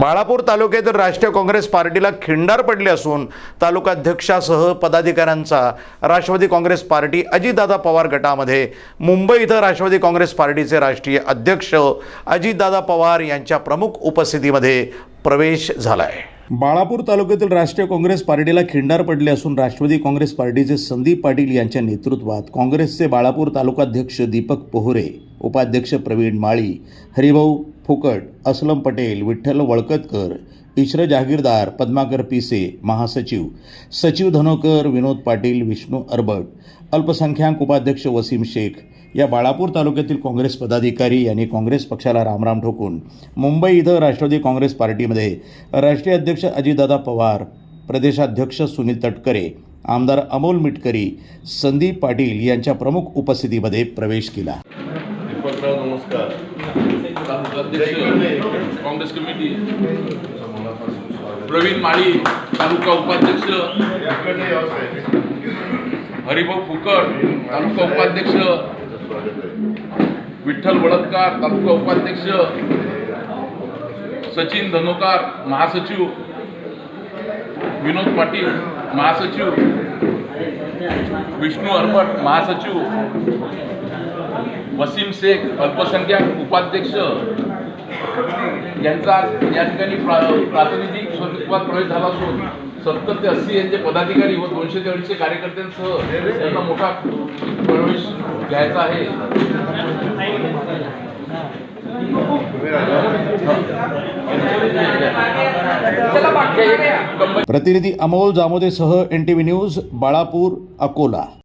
बाळापूर तालुक्यातील राष्ट्रीय काँग्रेस पार्टीला खिंडार पडले असून तालुकाध्यक्षासह पदाधिकाऱ्यांचा राष्ट्रवादी काँग्रेस पार्टी अजितदादा पवार गटामध्ये. मुंबई इथं राष्ट्रवादी काँग्रेस पार्टीचे राष्ट्रीय अध्यक्ष अजितदादा पवार यांच्या प्रमुख उपस्थितीमध्ये प्रवेश झाला आहे बाळापूर तालुक्यातील राष्ट्रीय काँग्रेस पार्टीला खिंडार पडले असून राष्ट्रवादी काँग्रेस पार्टीचे संदीप पाटील यांच्या नेतृत्वात काँग्रेसचे बाळापूर तालुकाध्यक्ष दीपक पोहरे उपाध्यक्ष प्रवीण माळी हरिभाऊ फुकट असलम पटेल विठ्ठल वळकतकर इश्र जहागीरदार पद्माकर पिसे महासचिव सचिव धनोकर विनोद पाटील विष्णू अरबट अल्पसंख्याक उपाध्यक्ष वसीम शेख या बाळापूर तालुक्यातील काँग्रेस पदाधिकारी यांनी काँग्रेस पक्षाला रामराम ठोकून मुंबई इथं राष्ट्रवादी काँग्रेस पार्टीमध्ये राष्ट्रीय अध्यक्ष अजितदादा पवार प्रदेशाध्यक्ष सुनील तटकरे आमदार अमोल मिटकरी संदीप पाटील यांच्या प्रमुख उपस्थितीमध्ये प्रवेश केला. नमस्कार. अध्यक्ष काँग्रेस कमिटी. प्रवीण माळी तालुका उपाध्यक्ष. हरिभाऊ फुकट तालुका उपाध्यक्ष. विठ्ठल वडतकार तालुका उपाध्यक्ष. सचिन धनोकार महासचिव. विनोद पाटील महासचिव. विष्णू अरबट महासचिव. वसीम शेख अल्पसंख्याक उपाध्यक्ष. यांचा या ठिकाणी प्रा- प्रातिनिधिक स्वरूपात प्रवेश झाला असून सत्तर ते अस्सी यांचे पदाधिकारी व दोनशे ते अडीचशे कार्यकर्त्यांसह त्यांना मोठा प्रवेश घ्यायचा आहे. प्रतिनिधी Amol जामोदेसह N T V news Balapur Akola.